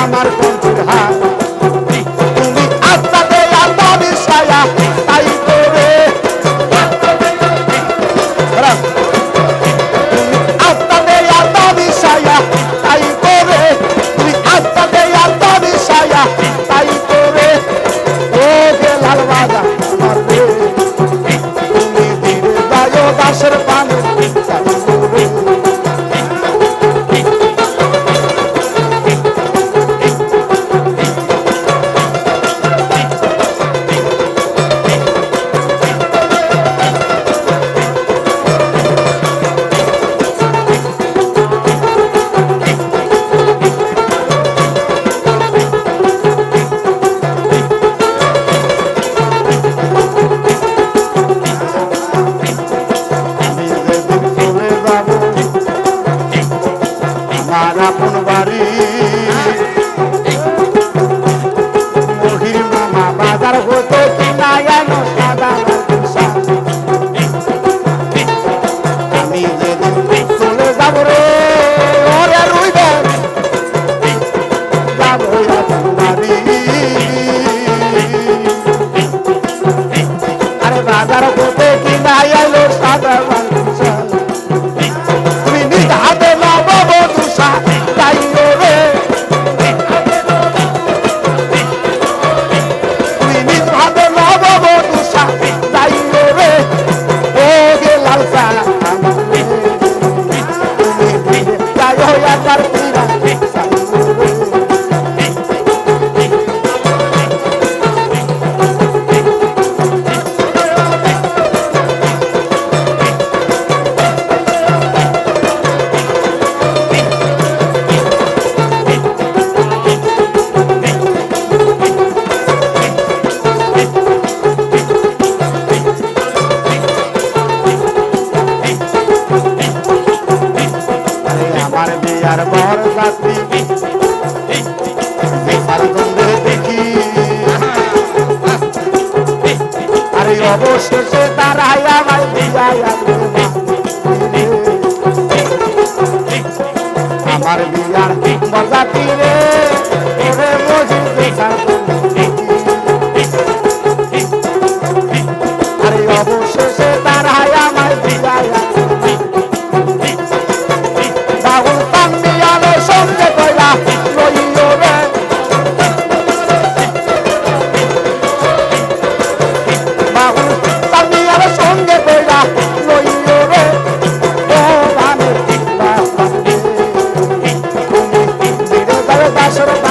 আমার কন্ঠ হাত শাস্তি আরে অবশেষে তারাই আমার আমার বিয়ার মজা তীরে Lázaro